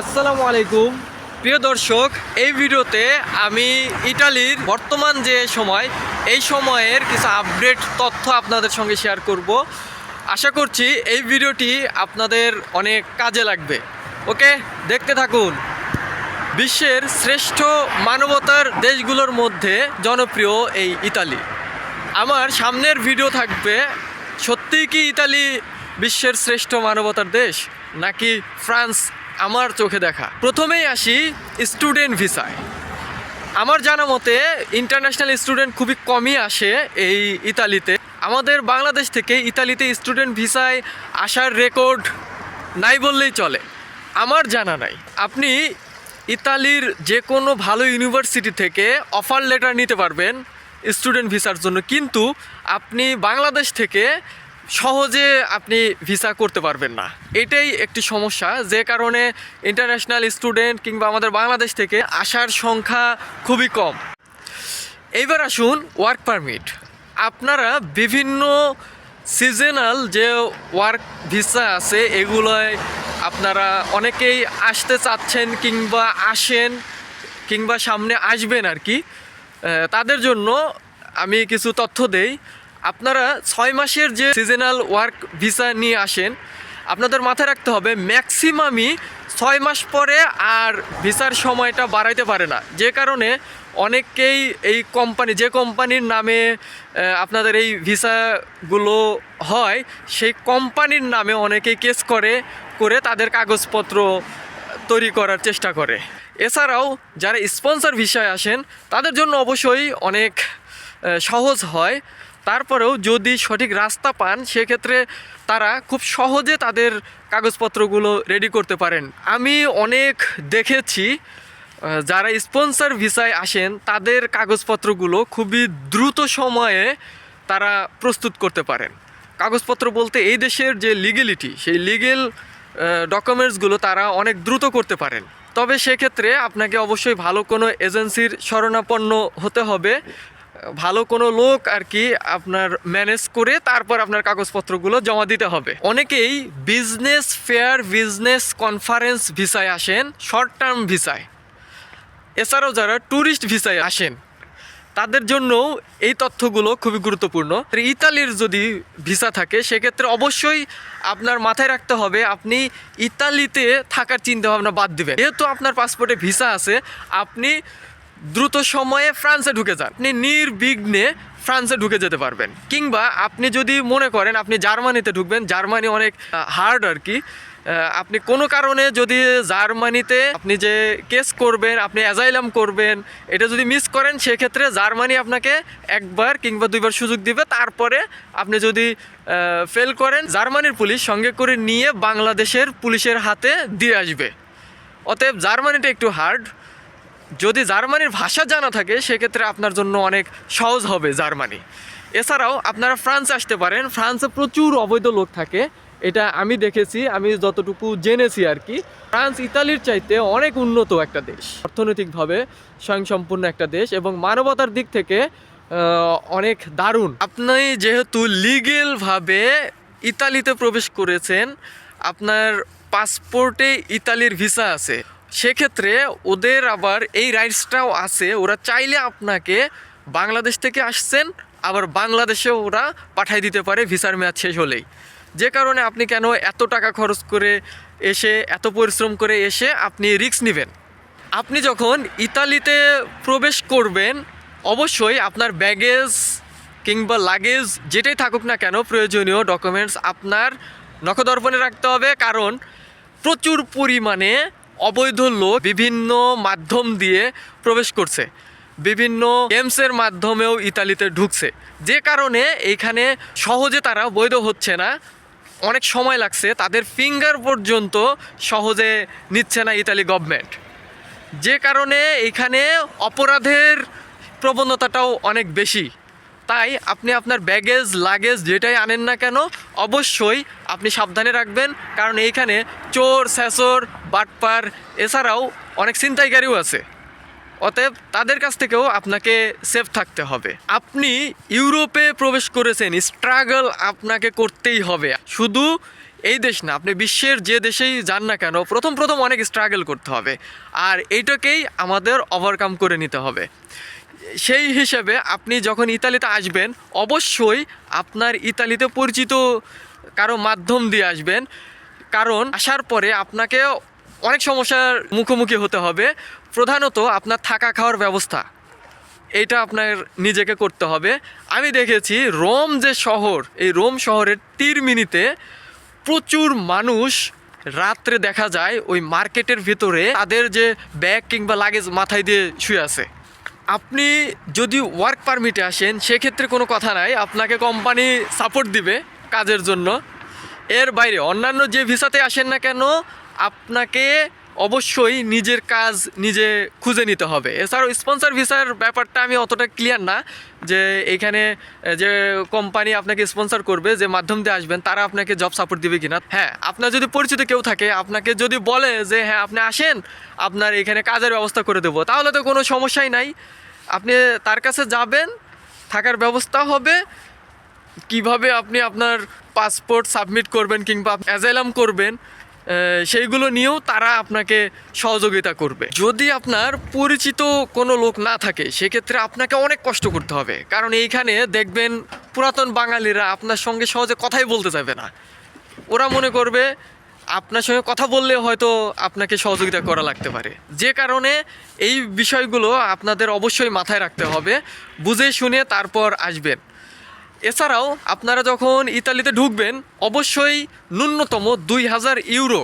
আসসালামু আলাইকুম। প্রিয় দর্শক, এই ভিডিওতে আমি ইটালির বর্তমান যে সময়, এই সময়ের কিছু আপডেট তথ্য আপনাদের সঙ্গে শেয়ার করব। আশা করছি এই ভিডিওটি আপনাদের অনেক কাজে লাগবে। ওকে, দেখতে থাকুন। বিশ্বের শ্রেষ্ঠ মানবতার দেশগুলোর মধ্যে জনপ্রিয় এই ইতালি। আমার সামনের ভিডিও থাকবে, সত্যিই কি ইতালি বিশ্বের শ্রেষ্ঠ মানবতার দেশ, নাকি ফ্রান্স আমার চোখে দেখা। প্রথমেই আসি স্টুডেন্ট ভিসায় আমার জানা মতে ইন্টারন্যাশনাল স্টুডেন্ট খুবই কমই আসে এই ইতালিতে। আমাদের বাংলাদেশ থেকে ইতালিতে স্টুডেন্ট ভিসায় আসার রেকর্ড নাই বললেই চলে। আমার জানা নাই। আপনি ইতালির যে কোনো ভালো ইউনিভার্সিটি থেকে অফার লেটার নিতে পারবেন স্টুডেন্ট ভিসার জন্য। কিন্তু আপনি বাংলাদেশ থেকে সহজে আপনি ভিসা করতে পারবেন না। এটাই একটি সমস্যা, যে কারণে ইন্টারন্যাশনাল স্টুডেন্ট কিংবা আমাদের বাংলাদেশ থেকে আসার সংখ্যা খুবই কম। এইবার আসুন ওয়ার্ক পারমিট আপনারা বিভিন্ন সিজনাল যে ওয়ার্ক ভিসা আছে, এগুলোয় আপনারা অনেকেই আসতে চাচ্ছেন কিংবা আসেন কিংবা সামনে আসবেন আর কি। তাদের জন্য আমি কিছু তথ্য দেই। আপনারা ছয় মাসের যে সিজনাল ওয়ার্ক ভিসা নিয়ে আসেন, আপনাদের মাথায় রাখতে হবে ম্যাক্সিমামই ছয় মাস পরে আর ভিসার সময়টা বাড়াইতে পারে না। যে কারণে অনেকেই এই কোম্পানি যে কোম্পানির নামে আপনাদের এই ভিসাগুলো হয়, সেই কোম্পানির নামে অনেকেই কেস করে করে তাদের কাগজপত্র তৈরি করার চেষ্টা করে। এছাড়াও যারা স্পন্সর ভিসায় আসেন, তাদের জন্য অবশ্যই অনেক সহজ হয়। তারপরেও যদি সঠিক রাস্তা পান, সেক্ষেত্রে তারা খুব সহজে তাদের কাগজপত্রগুলো রেডি করতে পারেন। আমি অনেক দেখেছি যারা স্পন্সর ভিসায় আসেন, তাদের কাগজপত্রগুলো খুবই দ্রুত সময়ে তারা প্রস্তুত করতে পারেন। কাগজপত্র বলতে এই দেশের যে লিগেলিটি সেই লিগেল ডকুমেন্টসগুলো তারা অনেক দ্রুত করতে পারেন। তবে সেক্ষেত্রে আপনাকে অবশ্যই ভালো কোনো এজেন্সির শরণাপন্ন হতে হবে। ভালো কোনো লোক আর কি আপনার ম্যানেজ করে তারপর আপনার কাগজপত্রগুলো জমা দিতে হবে। অনেকেই বিজনেস ফেয়ার বিজনেস কনফারেন্স ভিসায় আসেন শর্ট টার্ম ভিসায় এছাড়াও যারা ট্যুরিস্ট ভিসায় আসেন, তাদের জন্য এই তথ্যগুলো খুবই গুরুত্বপূর্ণ। ইতালির যদি ভিসা থাকে, সেক্ষেত্রে অবশ্যই আপনার মাথায় রাখতে হবে, আপনি ইতালিতে থাকার চিন্তাভাবনা বাদ দিবেন। যেহেতু আপনার পাসপোর্টে ভিসা আছে, আপনি দ্রুত সময়ে ফ্রান্সে ঢুকে যান। আপনি নির্বিঘ্নে ফ্রান্সে ঢুকে যেতে পারবেন। কিংবা আপনি যদি মনে করেন আপনি জার্মানিতে ঢুকবেন, জার্মানি অনেক হার্ড আর কি। আপনি কোনো কারণে যদি জার্মানিতে আপনি যে কেস করবেন, আপনি অ্যাজাইলাম করবেন, এটা যদি মিস করেন, সেক্ষেত্রে জার্মানি আপনাকে একবার কিংবা দুইবার সুযোগ দিবে। তারপরে আপনি যদি ফেল করেন, জার্মানির পুলিশ সঙ্গে করে নিয়ে বাংলাদেশের পুলিশের হাতে দিয়ে আসবে। অতএব জার্মানিটা একটু হার্ড যদি জার্মানির ভাষা জানা থাকে, সেক্ষেত্রে আপনার জন্য অনেক সহজ হবে জার্মানি। এছাড়াও আপনারা ফ্রান্স আসতে পারেন। ফ্রান্সে প্রচুর অবৈধ লোক থাকে। এটা আমি দেখেছি, আমি যতটুকু জেনেছি আর কি। ফ্রান্স, ইতালির চাইতে অনেক উন্নত একটা দেশ। অর্থনৈতিকভাবে স্বয়ংসম্পূর্ণ একটা দেশ এবং মানবতার দিক থেকে অনেক দারুণ। আপনি যেহেতু লিগেলভাবে ইতালিতে প্রবেশ করেছেন, আপনার পাসপোর্টে ইতালির ভিসা আছে। সেক্ষেত্রে ওদের আবার এই রাইটসটাও আছে। ওরা চাইলে আপনাকে বাংলাদেশ থেকে আসছেন, আবার বাংলাদেশে ওরা পাঠাই দিতে পারে, ভিসার মেয়াদ শেষ হলেই। যে কারণে আপনি কেন এত টাকা খরচ করে এসে, এত পরিশ্রম করে এসে আপনি রিস্ক নেবেন? আপনি যখন ইতালিতে প্রবেশ করবেন, অবশ্যই আপনার ব্যাগেজ কিংবা লাগেজ যেটাই থাকুক না কেন, প্রয়োজনীয় ডকুমেন্টস আপনার নখদর্পণে রাখতে হবে। কারণ প্রচুর পরিমাণে অবৈধ লোক বিভিন্ন মাধ্যম দিয়ে প্রবেশ করছে। বিভিন্ন গেমসের মাধ্যমেও ইতালিতে ঢুকছে। যে কারণে এইখানে সহজে তারা বৈধ হচ্ছে না। অনেক সময় লাগছে, তাদের ফিঙ্গার পর্যন্ত সহজে নিচ্ছে না ইতালি গভর্নমেন্ট যে কারণে এখানে অপরাধের প্রবণতাটাও অনেক বেশি। তাই আপনি আপনার ব্যাগেজ লাগেজ যেটাই আনেন না কেন, অবশ্যই আপনি সাবধানে রাখবেন। কারণ এইখানে চোর স্যাসর বাটপার এছাড়াও অনেক ছিনতাইকারীও আছে। অতএব তাদের কাছ থেকেও আপনাকে সেফ থাকতে হবে। আপনি ইউরোপে প্রবেশ করেছেন স্ট্রাগল আপনাকে করতেই হবে। শুধু এই দেশ না, আপনি বিশ্বের যে দেশেই যান না কেন, প্রথম প্রথম অনেক স্ট্রাগল করতে হবে। আর এইটাকেই আমাদের ওভারকাম করে নিতে হবে। সেই হিসেবে আপনি যখন ইতালিতে আসবেন, অবশ্যই আপনার ইতালিতে পরিচিত কারও মাধ্যম দিয়ে আসবেন। কারণ আসার পরে আপনাকে অনেক সমস্যার মুখোমুখি হতে হবে। প্রধানত আপনার থাকা খাওয়ার ব্যবস্থা। এইটা আপনার নিজেকে করতে হবে। আমি দেখেছি রোম যে শহর, এই রোম শহরের তীর মিনিতে প্রচুর মানুষ রাত্রে দেখা যায় ওই মার্কেটের ভিতরে তাদের যে ব্যাগ কিংবা লাগেজ মাথায় দিয়ে শুয়ে আছে। আপনি যদি ওয়ার্ক পারমিটে আসেন, সেক্ষেত্রে কোনো কথা নাই। আপনাকে কোম্পানি সাপোর্ট দিবে কাজের জন্য। এর বাইরে অন্যান্য যে ভিসাতে আসেন না কেন, আপনাকে অবশ্যই নিজের কাজ নিজে খুঁজে নিতে হবে। এছাড়াও স্পন্সর ভিসার ব্যাপারটা আমি অতটা ক্লিয়ার না যে এখানে, যে কোম্পানি আপনাকে স্পন্সর করবে, যে মাধ্যম দিয়ে আসবেন, তারা আপনাকে জব সাপোর্ট দিবে কিনা। হ্যাঁ আপনার যদি পরিচিত কেউ থাকে, আপনাকে যদি বলে যে হ্যাঁ আপনি আসেন, আপনার এখানে কাজের ব্যবস্থা করে দেবো, তাহলে তো কোনো সমস্যাই নাই। আপনি তার কাছে যাবেন, থাকার ব্যবস্থা হবে। কীভাবে আপনি আপনার পাসপোর্ট সাবমিট করবেন কিংবা অ্যাজাইলাম করবেন সেইগুলো নিয়েও তারা আপনাকে সহযোগিতা করবে। যদি আপনার পরিচিত কোনো লোক না থাকে, সেক্ষেত্রে আপনাকে অনেক কষ্ট করতে হবে। কারণ এইখানে দেখবেন পুরাতন বাঙালিরা আপনার সঙ্গে সহজে কথাই বলতে চাইবে না। ওরা মনে করবে, আপনার সঙ্গে কথা বললে হয়তো আপনাকে সহযোগিতা করা লাগতে পারে। যে কারণে এই বিষয়গুলো আপনাদের অবশ্যই মাথায় রাখতে হবে, বুঝে শুনে তারপর আসবেন। এছাড়াও আপনারা যখন ইতালিতে ঢুকবেন, অবশ্যই ন্যূনতম দুই হাজার ইউরো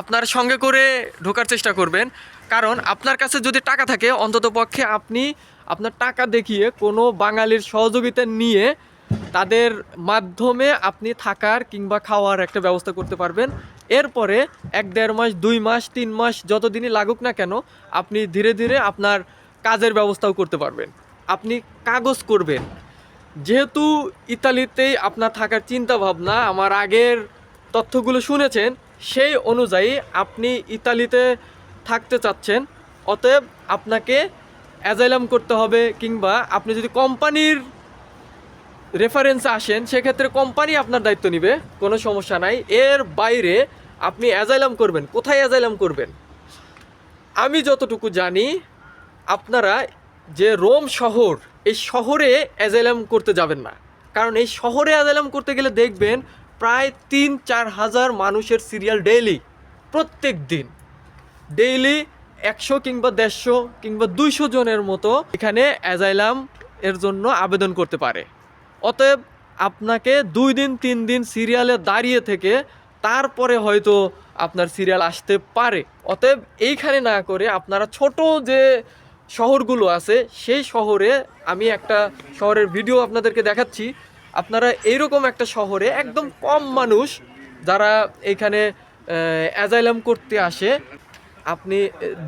আপনার সঙ্গে করে ঢোকার চেষ্টা করবেন। কারণ আপনার কাছে যদি টাকা থাকে, অন্তত পক্ষে আপনি আপনার টাকা দেখিয়ে কোনো বাঙালির সহযোগিতা নিয়ে তাদের মাধ্যমে আপনি থাকার কিংবা খাওয়ার একটা ব্যবস্থা করতে পারবেন। এরপরে এক দেড় মাস, দুই মাস, তিন মাস যতদিনই লাগুক না কেন, আপনি ধীরে ধীরে আপনার কাজের ব্যবস্থাও করতে পারবেন। আপনি কাগজ করবেন যেহেতু ইতালিতেই আপনার থাকার চিন্তা ভাবনা আমার আগের তথ্যগুলো শুনেছেন, সেই অনুযায়ী আপনি ইতালিতে থাকতে চাচ্ছেন। অতএব আপনাকে অ্যাজাইলাম করতে হবে কিংবা আপনি যদি কোম্পানির রেফারেন্সে আসেন, সেক্ষেত্রে কোম্পানি আপনার দায়িত্ব নেবে, কোনো সমস্যা নাই। এর বাইরে আপনি অ্যাজাইলাম করবেন। কোথায় অ্যাজাইলাম করবেন? আমি যতটুকু জানি, আপনারা যে রোম শহর, এই শহরে অ্যাজাইলাম করতে যাবেন না। কারণ এই শহরে অ্যাজাইলাম করতে গেলে দেখবেন প্রায় তিন চার হাজার মানুষের সিরিয়াল ডেইলি প্রত্যেক দিন। ডেইলি একশো কিংবা দেড়শো কিংবা দুইশো জনের মতো এখানে অ্যাজাইলাম এর জন্য আবেদন করতে পারে। অতএব আপনাকে দুই দিন, তিন দিন সিরিয়ালে দাঁড়িয়ে থেকে তারপরে হয়তো আপনার সিরিয়াল আসতে পারে। অতএব এইখানে না করে আপনারা ছোট যে শহরগুলো আছে, সেই শহরে আমি একটা শহরের ভিডিও আপনাদেরকে দেখাচ্ছি। আপনারা এইরকম একটা শহরে একদম কম মানুষ যারা এখানে অ্যাজাইলাম করতে আসে, আপনি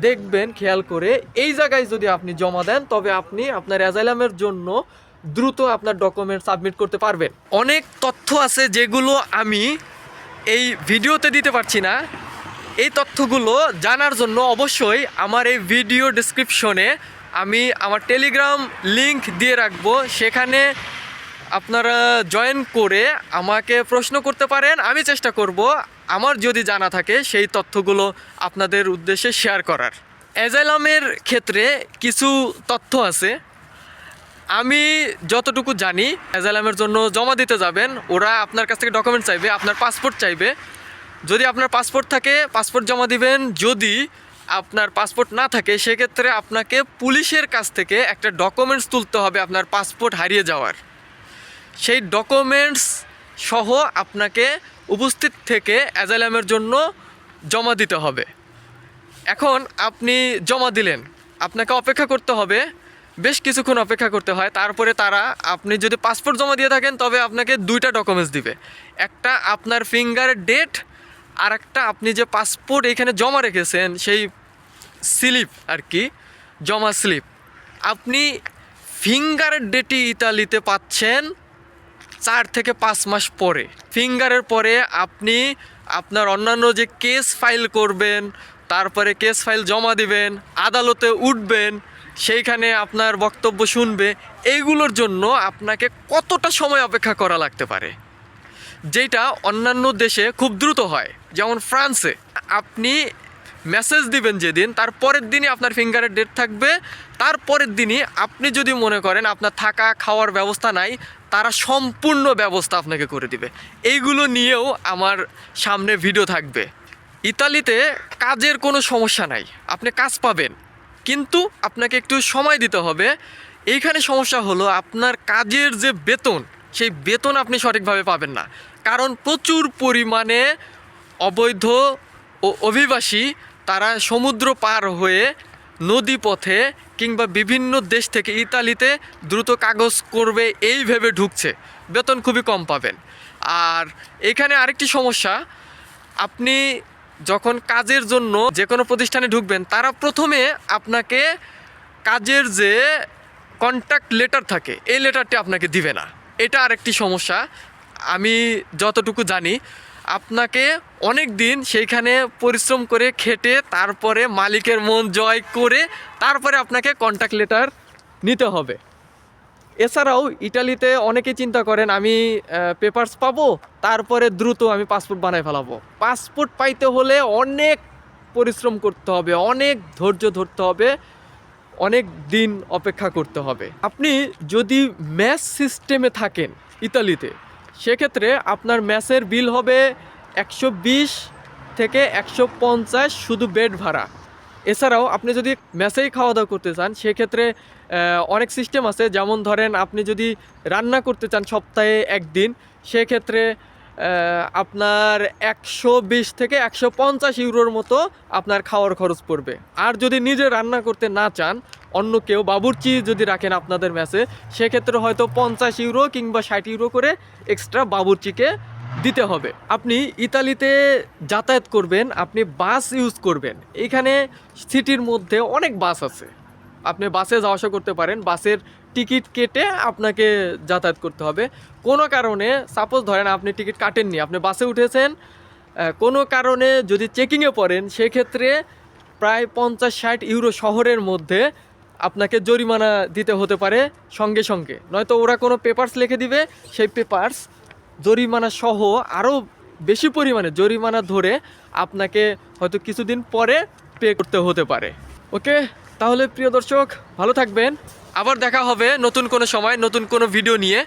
দেখবেন, খেয়াল করে এই জায়গায় যদি আপনি জমা দেন, তবে আপনি আপনার অ্যাজাইলামের জন্য দ্রুত আপনার ডকুমেন্ট সাবমিট করতে পারবেন। অনেক তথ্য আছে যেগুলো আমি এই ভিডিওতে দিতে পারছি না। এই তথ্যগুলো জানার জন্য অবশ্যই আমার এই ভিডিও ডেসক্রিপশনে আমি আমার টেলিগ্রাম লিংক দিয়ে রাখব। সেখানে আপনারা জয়েন করে আমাকে প্রশ্ন করতে পারেন। আমি চেষ্টা করব আমার যদি জানা থাকে সেই তথ্যগুলো আপনাদের উদ্দেশ্যে শেয়ার করার। অ্যাজাইলামের ক্ষেত্রে কিছু তথ্য আছে। আমি যতটুকু জানি অ্যাজাইলামের জন্য জমা দিতে যাবেন। ওরা আপনার কাছ থেকে ডকুমেন্ট চাইবে, আপনার পাসপোর্ট চাইবে। যদি আপনার পাসপোর্ট থাকে পাসপোর্ট জমা দিবেন। যদি আপনার পাসপোর্ট না থাকে, সেক্ষেত্রে আপনাকে পুলিশের কাছ থেকে একটা ডকুমেন্টস তুলতে হবে আপনার পাসপোর্ট হারিয়ে যাওয়ার। সেই ডকুমেন্টস সহ আপনাকে উপস্থিত থেকে অ্যাজাইলামের জন্য জমা দিতে হবে। এখন আপনি জমা দিলেন, আপনাকে অপেক্ষা করতে হবে। বেশ কিছুক্ষণ অপেক্ষা করতে হয়, তারপরে তারা, আপনি যদি পাসপোর্ট জমা দিয়ে থাকেন, তবে আপনাকে দুইটা ডকুমেন্টস দিবে। একটা আপনার ফিঙ্গারের ডেট আর একটা আপনি যে পাসপোর্ট এখানে জমা রেখেছেন, সেই স্লিপ আর কি, জমা স্লিপ, আপনি ফিঙ্গারের ডেটি ইতালিতে পাচ্ছেন চার থেকে পাঁচ মাস পরে। ফিঙ্গারের পরে আপনি আপনার অন্যান্য যে কেস ফাইল করবেন, তারপরে কেস ফাইল জমা দিবেন, আদালতে উঠবেন, সেইখানে আপনার বক্তব্য শুনবে এইগুলোর জন্য আপনাকে কতটা সময় অপেক্ষা করা লাগতে পারে? যেটা অন্যান্য দেশে খুব দ্রুত হয়। যেমন ফ্রান্সে। আপনি মেসেজ দিবেন যেদিন, তার পরের দিনই আপনার ফিঙ্গারের ডেট থাকবে। তার পরের দিনই আপনি যদি মনে করেন আপনার থাকা, খাওয়ার ব্যবস্থা নাই, তারা সম্পূর্ণ ব্যবস্থা আপনাকে করে দিবে। এইগুলো নিয়েও আমার সামনে ভিডিও থাকবে। ইতালিতে কাজের কোনো সমস্যা নাই। আপনি কাজ পাবেন। কিন্তু আপনাকে একটু সময় দিতে হবে। এইখানে সমস্যা হলো আপনার কাজের যে বেতন সেই বেতন আপনি সঠিকভাবে পাবেন না। কারণ প্রচুর পরিমাণে অবৈধ ও অভিবাসী তারা সমুদ্র পার হয়ে নদী পথে কিংবা বিভিন্ন দেশ থেকে ইতালিতে দ্রুত কাগজ করবে এই ভেবে ঢুকছে। বেতন খুবই কম পাবেন। আর এখানে আরেকটি সমস্যা, আপনি যখন কাজের জন্য যে কোনো প্রতিষ্ঠানে ঢুকবেন, তারা প্রথমে আপনাকে কাজের যে কন্ট্যাক্ট লেটার থাকে, এই লেটারটি আপনাকে দিবে না। এটা আরেকটি সমস্যা। আমি যতটুকু জানি, আপনাকে অনেক দিন সেইখানে পরিশ্রম করে খেটে তারপরে মালিকের মন জয় করে তারপরে আপনাকে কন্ট্যাক্ট লেটার নিতে হবে। এছাড়াও ইটালিতে অনেকে চিন্তা করেন, আমি পেপারস পাবো, তারপরে দ্রুত আমি পাসপোর্ট বানাই ফেলাবো। পাসপোর্ট পাইতে হলে অনেক পরিশ্রম করতে হবে, অনেক ধৈর্য ধরতে হবে। অনেক দিন অপেক্ষা করতে হবে। আপনি যদি ম্যাচ সিস্টেমে থাকেন ইতালিতে, সেক্ষেত্রে আপনার ম্যাচের বিল হবে একশো বিশ থেকে একশো পঞ্চাশ শুধু বেড ভাড়া। এছাড়াও আপনি যদি মেসেই খাওয়া দাওয়া করতে চান, সেক্ষেত্রে অনেক সিস্টেম আছে। যেমন ধরেন, আপনি যদি রান্না করতে চান সপ্তাহে একদিন, সেক্ষেত্রে আপনার একশো বিশ থেকে একশো পঞ্চাশ ইউরোর মতো আপনার খাওয়ার খরচ পড়বে। আর যদি নিজে রান্না করতে না চান, অন্য কেউ, বাবুর্চি যদি রাখেন আপনাদের ম্যাচে, সেক্ষেত্রে হয়তো পঞ্চাশ ইউরো কিংবা ষাট ইউরো করে এক্সট্রা বাবুর্চিকে দিতে হবে। আপনি ইতালিতে যাতায়াত করবেন, আপনি বাস ইউজ করবেন। এখানে সিটির মধ্যে অনেক বাস আছে। আপনি বাসে যাওয়া আসা করতে পারেন। বাসের টিকিট কেটে আপনাকে যাতায়াত করতে হবে। কোনো কারণে সাপোজ ধরেন আপনি টিকিট কাটেননি, আপনি বাসে উঠেছেন কোনো কারণে যদি চেকিংয়ে পড়েন, সেক্ষেত্রে প্রায় পঞ্চাশ ষাট ইউরো শহরের মধ্যে আপনাকে জরিমানা দিতে হতে পারে সঙ্গে সঙ্গে। নয়তো ওরা কোনো পেপার্স লিখে দিবে, সেই পেপার্স জরিমানা সহ আরও বেশি পরিমাণে জরিমানা ধরে আপনাকে হয়তো কিছুদিন পরে পে করতে হতে পারে। ওকে, তাহলে প্রিয় দর্শক, ভালো থাকবেন। আবার দেখা হবে নতুন কোনো সময়, নতুন কোনো ভিডিও নিয়ে।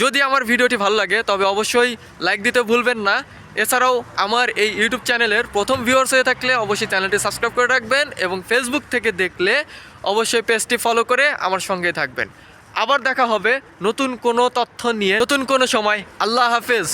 যদি আমার ভিডিওটি ভালো লাগে, তবে অবশ্যই লাইক দিতে ভুলবেন না। এছাড়াও আমার এই ইউটিউব চ্যানেলের প্রথম ভিউয়ার্স হয়ে থাকলে অবশ্যই চ্যানেলটি সাবস্ক্রাইব করে রাখবেন এবং ফেসবুক থেকে দেখলে অবশ্যই পেজটি ফলো করে আমার সঙ্গে থাকবেন। আবার দেখা হবে নতুন কোনো তথ্য নিয়ে, নতুন কোনো সময়। আল্লাহ হাফেজ।